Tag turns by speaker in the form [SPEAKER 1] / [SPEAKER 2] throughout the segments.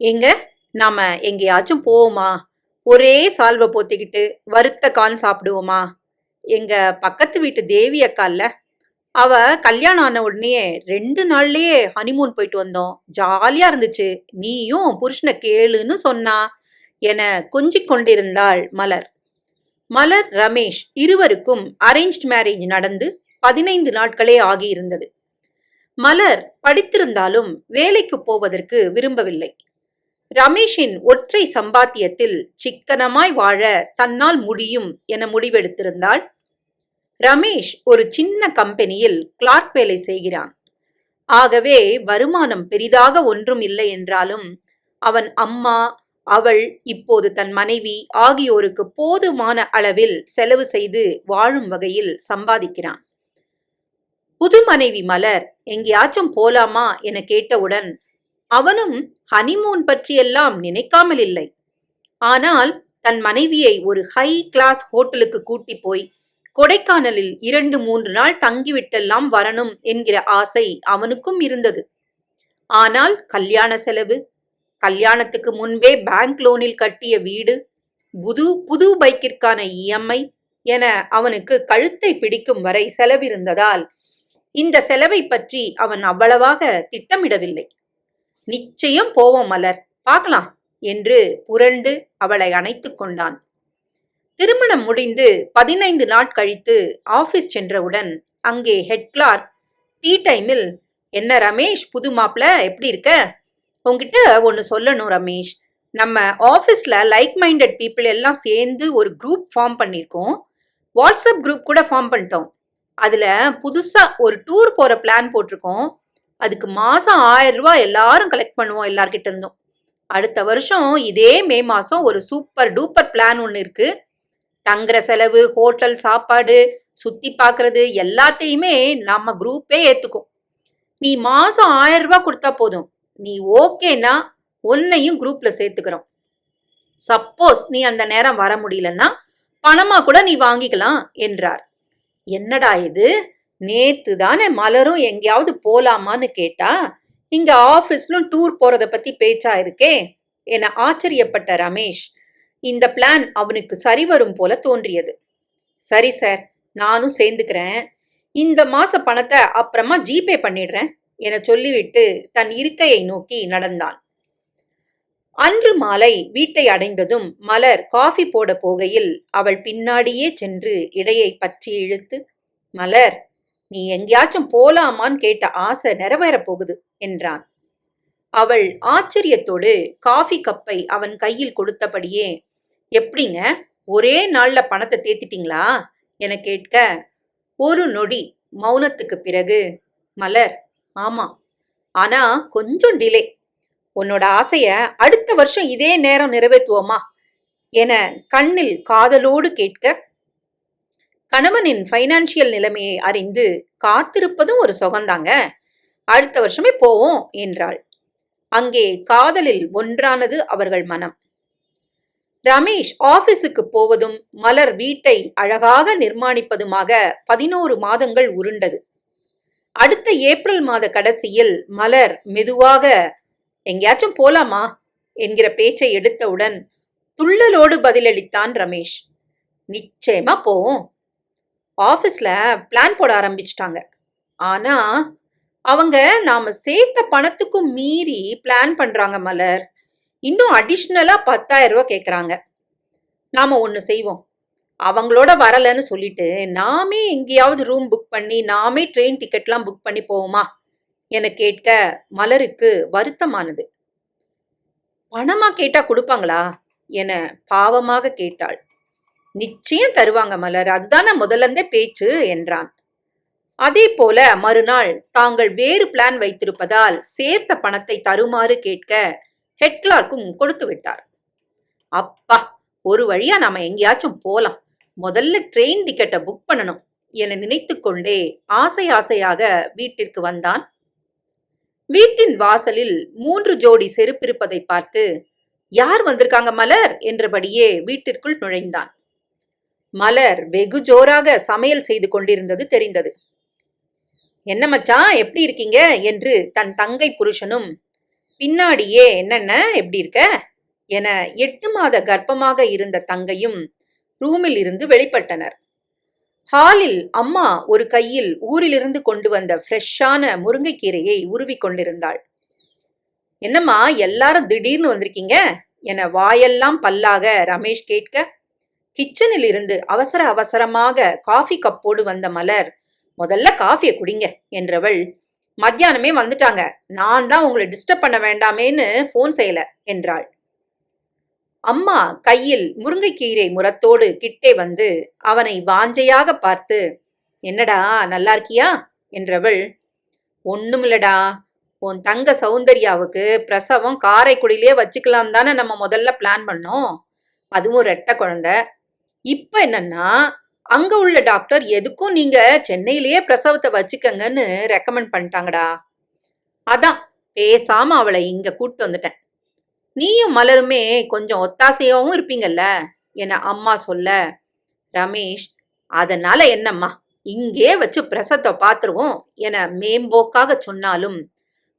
[SPEAKER 1] எங்க நாம எங்கேயாச்சும் போவோமா? ஒரே சால்வை போத்திக்கிட்டு வறுத்த கான் சாப்பிடுவோமா? எங்க பக்கத்து வீட்டு தேவி அக்கால்ல அவ கல்யாணம் ஆன உடனே ரெண்டு நாள்லயே ஹனிமூன் போயிட்டு வந்தோம். ஜாலியா இருந்துச்சு. நீயும் புருஷனை கேளுன்னு சொன்னா. என கொஞ்சிக் கொண்டிருந்தாள் மலர். மலர் ரமேஷ் இருவருக்கும் அரேஞ்ச்ட் மேரேஜ் நடந்து பதினைந்து நாட்களே ஆகியிருந்தது. மலர் படித்திருந்தாலும் வேலைக்கு போவதற்கு விரும்பவில்லை. ரமேஷின் ஒற்றை சம்பாத்தியத்தில் சிக்கனமாய் வாழ தன்னால் முடியும் என முடிவெடுத்திருந்தாள். ரமேஷ் ஒரு சின்ன கம்பெனியில் கிளார்க் வேலை செய்கிறான். ஆகவே வருமானம் பெரிதாக ஒன்றும் இல்லை என்றாலும் அவன் அம்மா அவள் இப்போது தன் மனைவி ஆகியோருக்கு போதுமான அளவில் செலவு செய்து வாழும் வகையில் சம்பாதிக்கிறான். புது மனைவி மலர் எங்கேயாச்சும் போலாமா? என கேட்டவுடன் அவனும் ஹனிமூன் பற்றியெல்லாம் நினைக்காமல் இல்லை. ஆனால் தன் மனைவியை ஒரு ஹை கிளாஸ் ஹோட்டலுக்கு கூட்டி போய் கொடைக்கானலில் இரண்டு மூன்று நாள் தங்கிவிட்டெல்லாம் வரணும் என்கிற ஆசை அவனுக்கும் இருந்தது. ஆனால் கல்யாண செலவு கல்யாணத்துக்கு முன்பே பேங்க் லோனில் கட்டிய வீடு புது புது பைக்கிற்கான இஎம்ஐ என அவனுக்கு கழுத்தை பிடிக்கும் வரை செலவிருந்ததால் இந்த செலவை பற்றி அவன் அவ்வளவாக திட்டமிடவில்லை. நிச்சயம் போவோம் மலர். பார்க்கலாம் என்று புரண்டு அவளை அணைத்து கொண்டான். திருமணம் முடிந்து பதினைந்து நாட் கழித்து ஆபீஸ் சென்றவுடன் அங்கே ஹெட் கிளார்க் டீ டைமில் என்ன ரமேஷ் புது மாப்பிள எப்படி இருக்க? உங்ககிட்ட ஒன்று சொல்லணும் ரமேஷ். நம்ம ஆஃபீஸில் லைக் மைண்டட் பீப்புள் எல்லாம் சேர்ந்து ஒரு குரூப் ஃபார்ம் பண்ணியிருக்கோம் வாட்ஸ்அப் குரூப் கூட ஃபார்ம் பண்ணிட்டோம். அதில் புதுசாக ஒரு டூர் போகிற பிளான் போட்டிருக்கோம். அதுக்கு மாதம் ஆயிரம் ரூபாய் எல்லாரும் கலெக்ட் பண்ணுவோம் எல்லார்கிட்ட இருந்தும். அடுத்த வருஷம் இதே மே மாதம் ஒரு சூப்பர் டூப்பர் பிளான் ஒன்று இருக்குது தங்குற செலவு ஹோட்டல் சாப்பாடு சுற்றி பாக்குறது எல்லாத்தையுமே நம்ம குரூப்பே ஏற்றுக்கும் நீ மாதம் ஆயிரம் ரூபாய் கொடுத்தா போதும். நீ ஓகேனா உன்னையும் குரூப்ல சேர்த்துக்கிறோம். சப்போஸ் நீ அந்த நேரம் வர முடியலன்னா பணமா கூட நீ வாங்கிக்கலாம் என்றார். என்னடா இது? நேத்து தானே மலரும் எங்கேயாவது போலாமான்னு கேட்டா இங்க ஆபீஸ்லும் டூர் போறத பத்தி பேச்சா இருக்கே என ஆச்சரியப்பட்ட ரமேஷ். இந்த பிளான் அவனுக்கு சரி வரும் போல தோன்றியது. சரி சார் நானும் சேர்ந்துக்கிறேன். இந்த மாச பணத்தை அப்புறமா ஜிபே பண்ணிடுறேன் என சொல்லிவிட்டு தன் இருக்கையை நோக்கி நடந்தான். அன்று மாலை வீட்டை அடைந்ததும் மலர் காஃபி போட போகையில் அவள் பின்னாடியே சென்று இடையை பற்றி இழுத்து மலர் நீ எங்கேயாச்சும் போலாமான்னு கேட்ட ஆசை நிறைவேறப் போகுது என்றான். அவள் ஆச்சரியத்தோடு காஃபி கப்பை அவன் கையில் கொடுத்தபடியே எப்படிங்க? ஒரே நாள்ல பணத்தை தேத்திட்டீங்களா? என கேட்க ஒரு நொடி மௌனத்துக்கு பிறகு. மலர். ஆமா. ஆனா கொஞ்சம் டிலே. உன்னோட ஆசைய அடுத்த வருஷம் இதே நேரம் நிறைவேற்றுவோமா என கண்ணில் காதலோடு கேட்க கணவனின் ஃபைனான்சியல் நிலைமையை அறிந்து காத்திருப்பதும் ஒரு சுகந்தாங்க. அடுத்த வருஷமே போவோம் என்றாள். அங்கே காதலில் ஒன்றானது அவர்கள் மனம். ரமேஷ் ஆபீஸுக்கு போவதும் மலர் வீட்டை அழகாக நிர்மாணிப்பதுமாக பதினோரு மாதங்கள் உருண்டது. அடுத்த ஏப்ரல் மாத கடைசியில் மலர் மெதுவாக எங்கேயாச்சும் போலாமா? என்கிற பேச்சை எடுத்தவுடன் துள்ளலோடு பதிலளித்தான் ரமேஷ். நிச்சயமா போவோம். ஆஃபீஸில் பிளான் போட ஆரம்பிச்சிட்டாங்க. ஆனால் அவங்க நாம் சேர்த்த பணத்துக்கும் மீறி பிளான் பண்ணுறாங்க மலர். இன்னும் அடிஷ்னலாக பத்தாயிரம் ரூபா கேட்குறாங்க நாம் ஒன்று செய்வோம். அவங்களோட வரலன்னு சொல்லிட்டு நாமே எங்கேயாவது ரூம் புக் பண்ணி நாமே ட்ரெயின் டிக்கெட்லாம் புக் பண்ணி போவோமா? என கேட்க மலருக்கு வருத்தமானது. பணமா கேட்டா கொடுப்பாங்களா? என பாவமாக கேட்டாள். நிச்சயம் தருவாங்க மலர். அதுதானே முதலந்தே பேச்சு என்றான். அதே போல மறுநாள் தாங்கள் வேறு பிளான் வைத்திருப்பதால் சேர்த்த பணத்தை தருமாறு கேட்க ஹெட் கிளார்க்கும் கொடுத்து விட்டார். அப்பா ஒரு வழியா நாம எங்கேயாச்சும் போலாம். முதல்ல ட்ரெயின் டிக்கெட்டை புக் பண்ணணும் என நினைத்துக்கொண்டே ஆசை ஆசையாக வீட்டிற்கு வந்தான். வீட்டின் வாசலில் மூன்று ஜோடி செருப்பிருப்பதை பார்த்து யார் வந்திருக்காங்க மலர்? என்றபடியே வீட்டிற்குள் நுழைந்தான். மலர் வெகு ஜோராக சமையல் செய்து கொண்டிருந்தது தெரிந்தது. என்ன மச்சான் எப்படி இருக்கீங்க? என்று தன் தங்கை புருஷனும் பின்னாடியே என்னென்ன எப்படி இருக்க? என எட்டு மாத கர்ப்பமாக இருந்த தங்கையும் ரூமில் இருந்து வெளிப்பட்டனர். ஹாலில் அம்மா ஒரு கையில் ஊரிலிருந்து கொண்டு வந்த ஃப்ரெஷ்ஷான முருங்கைக்கீரையை உருவி கொண்டிருந்தாள். என்னம்மா எல்லாரும் திடீர்னு வந்திருக்கீங்க? என வாயெல்லாம் பல்லாக ரமேஷ் கேட்க கிச்சனில் இருந்து அவசர அவசரமாக காஃபி கப்போடு வந்த மலர் முதல்ல காஃபியை குடிங்க என்றவள் மத்தியானமே வந்துட்டாங்க நான் தான் உங்களை டிஸ்டர்ப் பண்ண வேண்டாமேன்னு ஃபோன் செய்யல என்றாள். அம்மா கையில் முருங்கைக்கீரை முரத்தோடு கிட்டே வந்து அவனை வாஞ்சையாக பார்த்து என்னடா நல்லா இருக்கியா? என்றவள் ஒண்ணுமில்லடா உன் தங்க சௌந்தர்யாவுக்கு பிரசவம் காரைக்குடியிலே வச்சுக்கலாம் தானே நம்ம முதல்ல பிளான் பண்ணோம். அதுவும் ரெட்டை குழந்தை இப்ப என்னன்னா அங்க உள்ள டாக்டர் எதுக்கும் நீங்க சென்னையிலேயே பிரசவத்தை வச்சுக்கங்கன்னு ரெக்கமெண்ட் பண்ணிட்டாங்கடா. அதான் பேசாம அவளை இங்க கூப்பிட்டு வந்துட்டேன். நீயும் மலருமே கொஞ்சம் ஒத்தாசையாவும் இருப்பீங்கல்ல என அம்மா சொல்ல. ரமேஷ் அதனால என்னம்மா இங்கே வச்சு பிரசத்தை பாத்துருவோம் என மேம்போக்காக சொன்னாலும்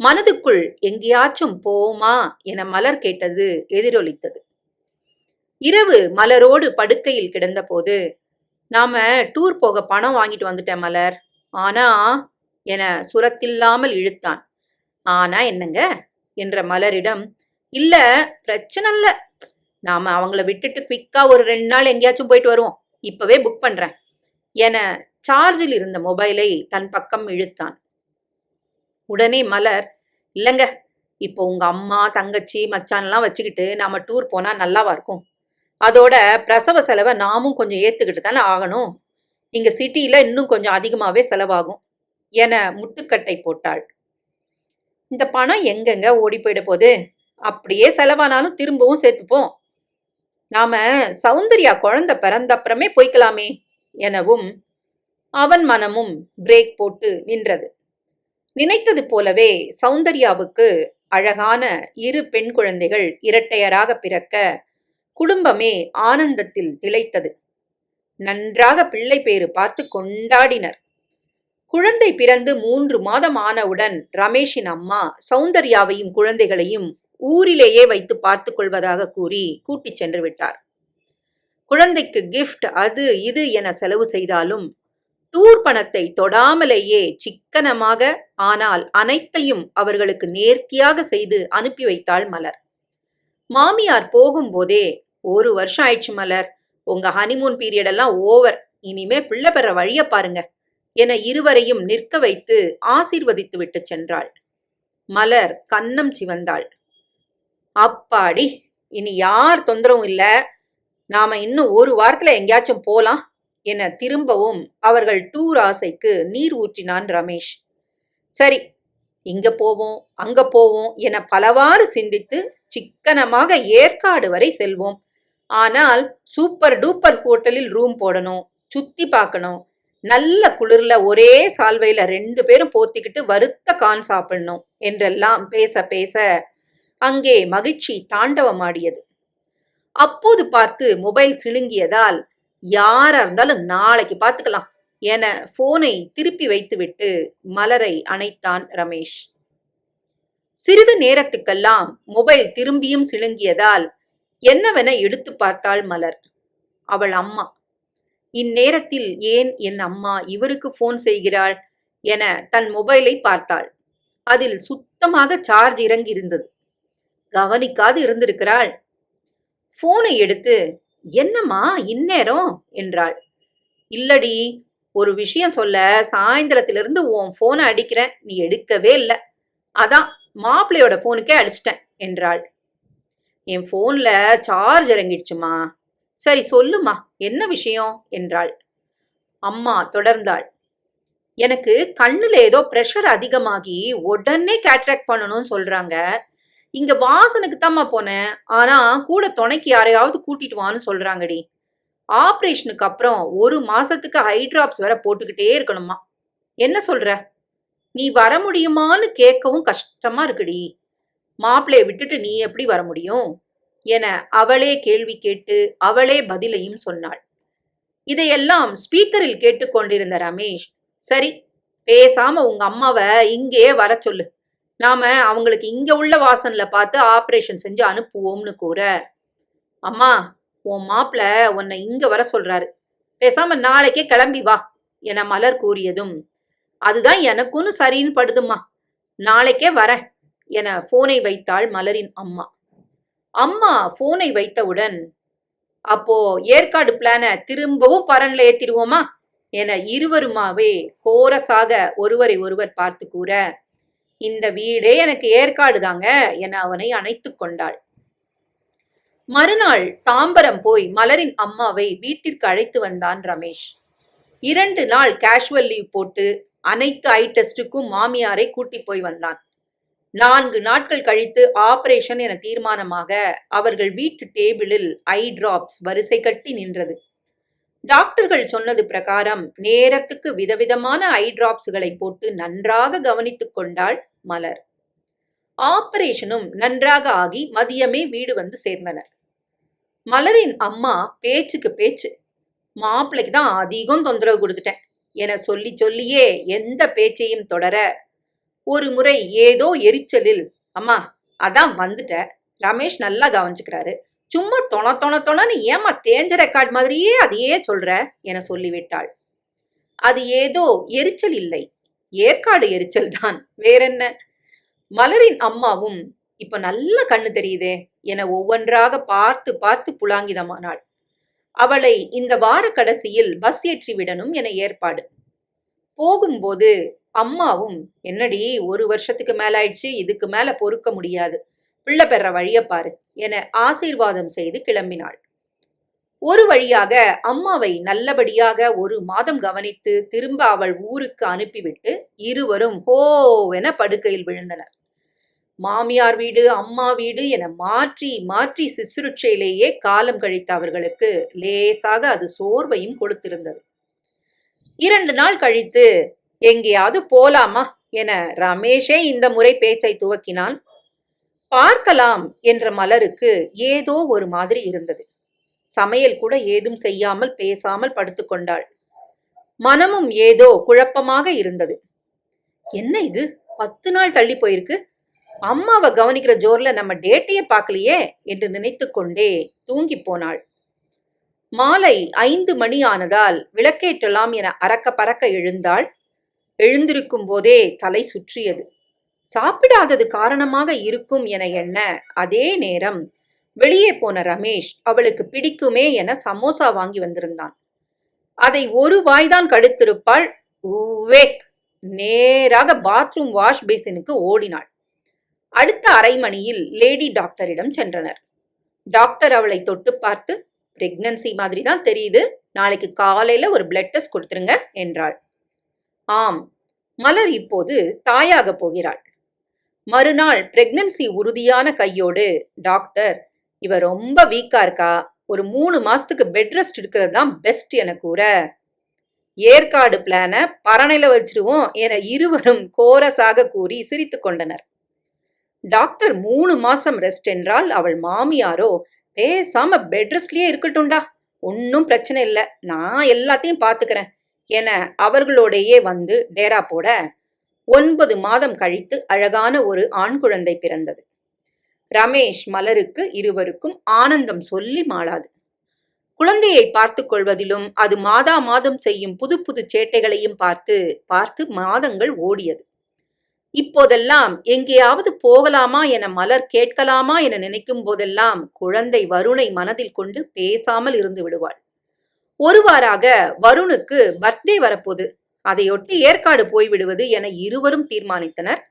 [SPEAKER 1] மனதுக்குள் எங்கேயாச்சும் போமா என மலர் கேட்டது எதிரொலித்தது. இரவு மலரோடு படுக்கையில் கிடந்தபோது நாம டூர் போக பணம் வாங்கிட்டு வந்துட்டேன் மலர். ஆனா என சுரத்தில்லாமல் இழுத்தான். ஆனா என்னங்க? என்ற மலரிடம் இல்ல பிரச்சனை இல்ல. நாம அவங்கள விட்டுட்டு குவிக்கா ஒரு ரெண்டு நாள் எங்கேயாச்சும் போயிட்டு வருவோம். இப்பவே புக் பண்றேன். என சார்ஜில் இருந்த மொபைலை தன் பக்கம் இழுத்தான். உடனே மலர் இல்லைங்க. இப்போ உங்க அம்மா தங்கச்சி மச்சான்லாம் வச்சுக்கிட்டு நாம டூர் போனா நல்லாவா இருக்கும்? அதோட பிரசவ செலவை நாமும் கொஞ்சம் ஏற்றுக்கிட்டு தானே ஆகணும். இங்க சிட்டியில இன்னும் கொஞ்சம் அதிகமாகவே செலவாகும். என முட்டுக்கட்டை போட்டாள். இந்த பணம் எங்கெங்க ஓடி போயிட போகுது? அப்படியே செலவானாலும் திரும்பவும் சேர்த்துப்போம். நாம சௌந்தர்யா குழந்தை பிறந்தப்புறமே போய்க்கலாமே எனவும் அவன் மனமும் பிரேக் போட்டு நின்றது. நினைத்தது போலவே சௌந்தர்யாவுக்கு அழகான இரு பெண் குழந்தைகள் இரட்டையராக பிறக்க குடும்பமே ஆனந்தத்தில் திளைத்தது. நன்றாக பிள்ளை பேறு பார்த்து கொண்டாடினர். குழந்தை பிறந்து மூன்று மாதம் ஆனவுடன் ரமேஷின் அம்மா சௌந்தர்யாவையும் குழந்தைகளையும் ஊரிலேயே வைத்து பார்த்து கொள்வதாக கூறி கூட்டிச் சென்று விட்டார். குழந்தைக்கு கிஃப்ட் அது இது என செலவு செய்தாலும் டூர் பணத்தை தொடாமலேயே சிக்கனமாக ஆனால் அனைத்தையும் அவர்களுக்கு நேர்த்தியாக செய்து அனுப்பி வைத்தாள் மலர். மாமியார் போகும்போதே ஒரு வருஷம் ஆயிடுச்சு மலர். உங்க ஹனிமூன் பீரியட் எல்லாம் ஓவர் இனிமே பிள்ளை பெற வழிய பாருங்க. என இருவரையும் நிற்க வைத்து ஆசீர்வதித்து விட்டு சென்றாள். மலர் கன்னம் சிவந்தாள். அப்பாடி இனி யார் தொந்தரவும் இல்ல. நாம இன்னும் ஒரு வாரத்துல எங்கேயாச்சும் போலாம் என திரும்பவும் அவர்கள் டூர் ஆசைக்கு நீர் ஊற்றினான் ரமேஷ். சரி இங்க போவோம் அங்க போவோம் என பலவாறு சிந்தித்து சிக்கனமாக ஏற்காடு வரை செல்வோம். ஆனால் சூப்பர் டூப்பர் ஹோட்டலில் ரூம் போடணும் சுத்தி பார்க்கணும். நல்ல குளிர்ல ஒரே சால்வையில ரெண்டு பேரும் போத்திக்கிட்டு வருத்த கான் சாப்பிடணும் என்றெல்லாம் பேச பேச அங்கே மகிழ்ச்சி தாண்டவமாடியது. அப்போது பார்த்து மொபைல் சிழுங்கியதால் யாரா இருந்தாலும் நாளைக்கு பார்த்துக்கலாம் என போனை திருப்பி வைத்துவிட்டு மலரை அணைத்தான் ரமேஷ். சிறிது நேரத்துக்கெல்லாம் மொபைல் திரும்பியும் சிழுங்கியதால் என்னவென எடுத்து பார்த்தாள் மலர். அவள் அம்மா இந்நேரத்தில் ஏன் என் அம்மா இவருக்கு போன் செய்கிறாள் என தன் மொபைலை பார்த்தாள். அதில் சுத்தமாக சார்ஜ் இறங்கி இருந்தது கவனிக்காது இருந்திருக்கிறாள். போனை எடுத்து என்னம்மா இந்நேரம்? என்றாள். இல்லடி ஒரு விஷயம் சொல்ல சாயந்தரத்திலிருந்து உன் போனை அடிக்கிறேன் நீ எடுக்கவே இல்லை. அதான் மாப்பிள்ளையோட போனுக்கே அடிச்சிட்டேன் என்றாள். என் ஃபோனில் சார்ஜ் இறங்கிடுச்சுமா? சரி சொல்லுமா என்ன விஷயம்? என்றாள். அம்மா தொடர்ந்தாள். எனக்கு கண்ணுல ஏதோ ப்ரெஷர் அதிகமாகி உடனே கேட்ராக்ட் பண்ணணும்னு சொல்றாங்க. இங்க வாசனுக்கு தாம்மா போனேன். ஆனா கூட துணைக்கு யாரையாவது கூட்டிட்டு வான்னு சொல்றாங்கடி. ஆப்ரேஷனுக்கு அப்புறம் ஒரு மாசத்துக்கு ஹைட்ராப்ஸ் வேற போட்டுக்கிட்டே இருக்கணுமா? என்ன சொல்ற? நீ வர முடியுமான்னு கேட்கவும் கஷ்டமா இருக்குடி. மாப்பிளைய விட்டுட்டு நீ எப்படி வர முடியும்? என அவளே கேள்வி கேட்டு அவளே பதிலையும் சொன்னாள். இதையெல்லாம் ஸ்பீக்கரில் கேட்டுக்கொண்டிருந்த ரமேஷ் சரி பேசாம உங்க அம்மாவை இங்கே வர சொல்லு. நாம அவங்களுக்கு இங்க உள்ள வாசனில் பார்த்து ஆபரேஷன் செஞ்சு அனுப்புவோம்னு கூற. அம்மா உன் மாப்பிள உன்னை இங்க வர சொல்றாரு. பேசாம நாளைக்கே கிளம்பி வா என மலர் கூறியதும் அதுதான் எனக்குன்னு சரின்னு படுதும்மா. நாளைக்கே வரேன். என போனை வைத்தாள் மலரின் அம்மா. அம்மா போனை வைத்தவுடன் அப்போ ஏற்காடு பிளான திரும்பவும் பரன்ல ஏத்திடுவோமா என இருவருமாவே கோரஸாக ஒருவரை ஒருவர் பார்த்து கூற இந்த வீடே எனக்கு ஏற்காடு தாங்க என அவனை அணைத்து கொண்டாள். மறுநாள் தாம்பரம் போய் மலரின் அம்மாவை வீட்டிற்கு அழைத்து வந்தான் ரமேஷ். இரண்டு நாள் கேஷுவல் லீவ் போட்டு அனைத்து ஐ டெஸ்டுக்கும் மாமியாரை கூட்டி போய் வந்தான். நான்கு நாட்கள் கழித்து ஆபரேஷன் என தீர்மானமாக அவர்கள் வீட்டு டேபிளில் ஐ டிராப்ஸ் வரிசை கட்டி நின்றது. டாக்டர்கள் சொன்னது பிரகாரம் நேரத்துக்கு விதவிதமான ஐ டிராப்ஸ்களை போட்டு நன்றாக கவனித்துக் கொண்டாள் மலர். ஆபரேஷனும் நன்றாக ஆகி மதியமே வீடு வந்து சேர்ந்தனர். மலரின் அம்மா பேச்சுக்கு பேச்சு மாப்பிள்ளைக்கு தான் அதிகம் தொந்தரவு கொடுத்துட்டேன் என சொல்லி சொல்லியே எந்த பேச்சையும் தொடர ஒரு முறை ஏதோ எரிச்சலில் அம்மா அதான் வந்துட்ட. ரமேஷ் நல்லா கவனிச்சுக்கிறாரு. சும்மா தொண தொண தொணன்னு ஏமா தேஞ்ச ரெக்கார்ட் மாதிரியே அதையே சொல்ற? என சொல்லிவிட்டாள். அது ஏதோ எரிச்சல் இல்லை. ஏற்காடு எரிச்சல் தான். வேறென்ன? மலரின் அம்மாவும் இப்ப நல்ல கண்ணு தெரியுதே என ஒவ்வொன்றாக பார்த்து பார்த்து புலாங்கிதமானாள். அவளை இந்த வார கடைசியில் பஸ் ஏற்றி விடணும் என ஏற்பாடு. போகும்போது அம்மாவும் என்னடி ஒரு வருஷத்துக்கு மேல ஆயிடுச்சு இதுக்கு மேல பொறுக்க முடியாது. பிள்ளை பெற வழிய பாரு என ஆசீர்வாதம் செய்து கிளம்பினாள். ஒரு வழியாக அம்மாவை நல்லபடியாக ஒரு மாதம் கவனித்து திரும்ப அவள் ஊருக்கு அனுப்பிவிட்டு இருவரும் ஹோவென படுக்கையில் விழுந்தனர். மாமியார் வீடு அம்மா வீடு என மாற்றி மாற்றி சிசுருட்சையிலேயே காலம் கழித்த அவர்களுக்கு லேசாக அது சோர்வையும் கொடுத்திருந்தது. இரண்டு நாள் கழித்து எங்கேயாவது போலாமா? என ரமேஷே இந்த முறை பேச்சை துவக்கினான். பார்க்கலாம் என்ற மலருக்கு ஏதோ ஒரு மாதிரி இருந்தது. சமையல் கூட ஏதும் செய்யாமல் பேசாமல் படுத்துக்கொண்டாள் மனமும் ஏதோ குழப்பமாக இருந்தது. என்ன இது? பத்து நாள் தள்ளி போயிருக்கு? அம்மாவை கவனிக்கிற ஜோர்ல நம்ம டேட்டையே பார்க்கலையே? என்று நினைத்து கொண்டே தூங்கி போனாள். மாலை ஐந்து மணி ஆனதால் விளக்கேற்றலாம் என அறக்க பறக்க எழுந்தாள். எழுந்திருக்கும் போதே தலை சுற்றியது. சாப்பிடாதது காரணமாக இருக்கும் என எண்ண அதே நேரம் வெளியே போன ரமேஷ் அவளுக்கு பிடிக்குமே என சமோசா வாங்கி வந்திருந்தான். அதை ஒரு வாய்தான் கடுத்திருப்பாள். உவேக்! நேராக பாத்ரூம் வாஷ் பேசினுக்கு ஓடினாள். அடுத்த அரை மணியில் லேடி டாக்டரிடம் சென்றனர். டாக்டர் அவளை தொட்டு பார்த்து பிரெக்னன்சி மாதிரி தான் தெரியுது. நாளைக்கு காலையில ஒரு பிளட் டெஸ்ட் கொடுத்துருங்க என்றாள். ஆம் மலர் இப்போது தாயாக போகிறாள். மறுநாள் பிரெக்னன்சி உறுதியான கையோடு டாக்டர் இவ ரொம்ப வீக்கா இருக்கா? ஒரு மூணு மாசத்துக்கு பெட் ரெஸ்ட் இருக்கிறது தான் பெஸ்ட் என கூற. ஏற்காடு பிளானை பரணையில வச்சிருவோம் என இருவரும் கோரஸாக கூறி சிரித்து கொண்டனர். டாக்டர் மூணு மாசம் ரெஸ்ட் என்றால் அவள் மாமியாரோ பேசாம பெட் ரெஸ்ட்லயே இருக்கட்டும்டா. ஒன்றும் பிரச்சனை இல்லை. நான் எல்லாத்தையும் பார்த்துக்கிறேன் என அவர்களோடையே வந்து டேரா போட ஒன்பது மாதம் கழித்து அழகான ஒரு ஆண் குழந்தை பிறந்தது. ரமேஷ் மலருக்கு இருவருக்கும் ஆனந்தம் சொல்லி மாளாது. குழந்தையை பார்த்து கொள்வதிலும் அது மாதா மாதம் செய்யும் புது புது சேட்டைகளையும் பார்த்து பார்த்து மாதங்கள் ஓடியது. இப்போதெல்லாம் எங்கேயாவது போகலாமா என மலர் கேட்கலாமா என நினைக்கும் போதெல்லாம் குழந்தை வருணை மனதில் கொண்டு பேசாமல் இருந்து விடுவாள். ஒருவாறாக வருணுக்கு பர்த்டே வரப்போது. அதையொட்டி ஏற்காடு போய்விடுவது என இருவரும் தீர்மானித்தனர்.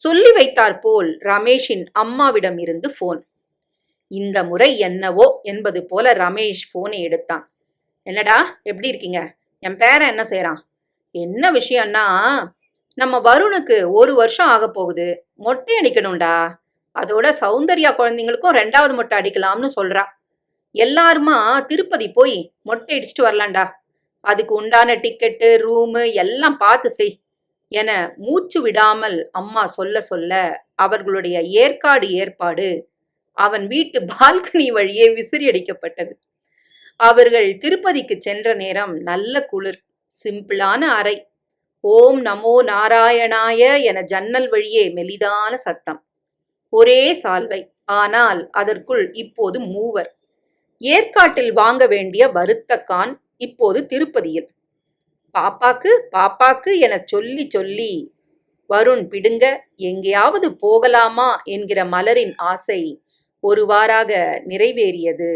[SPEAKER 1] சொல்லி வைத்தார் போல் ரமேஷின் அம்மாவிடம் இருந்து போன் இந்த முறை என்னவோ என்பது போல ரமேஷ் போனை எடுத்தான். என்னடா எப்படி இருக்கீங்க? என் பேரன் என்ன செய்யறான் என்ன விஷயம்னா நம்ம வருணுக்கு ஒரு வருஷம் ஆக போகுது. மொட்டை அடிக்கணும்டா. அதோட சௌந்தர்யா குழந்தைங்களுக்கும் ரெண்டாவது மொட்டை அடிக்கலாம்னு சொல்றா. எல்லாருமா திருப்பதி போய் மொட்டை அடிச்சுட்டு வரலாம்டா. அதுக்கு உண்டான டிக்கெட்டு ரூமு எல்லாம் பார்த்து செய் என மூச்சு விடாமல் அம்மா சொல்ல சொல்ல அவர்களுடைய ஏற்காடு ஏற்பாடு அவன் வீட்டு பால்கனி வழியே விசிறியடிக்கப்பட்டது அவர்கள் திருப்பதிக்கு சென்ற நேரம் நல்ல குளிர் சிம்பிளான அறை. ஓம் நமோ நாராயணாய என ஜன்னல் வழியே மெலிதான சத்தம். ஒரே சால்வை ஆனால் அதற்குள் இப்போது மூவர். ஏற்காட்டில் வாங்க வேண்டிய வருத்த கான் இப்போது திருப்பதியில். பாப்பாக்கு பாப்பாக்கு என சொல்லி சொல்லி வருண் பிடுங்க எங்கேயாவது போகலாமா? என்கிற மலரின் ஆசை ஒருவாறாக நிறைவேறியது.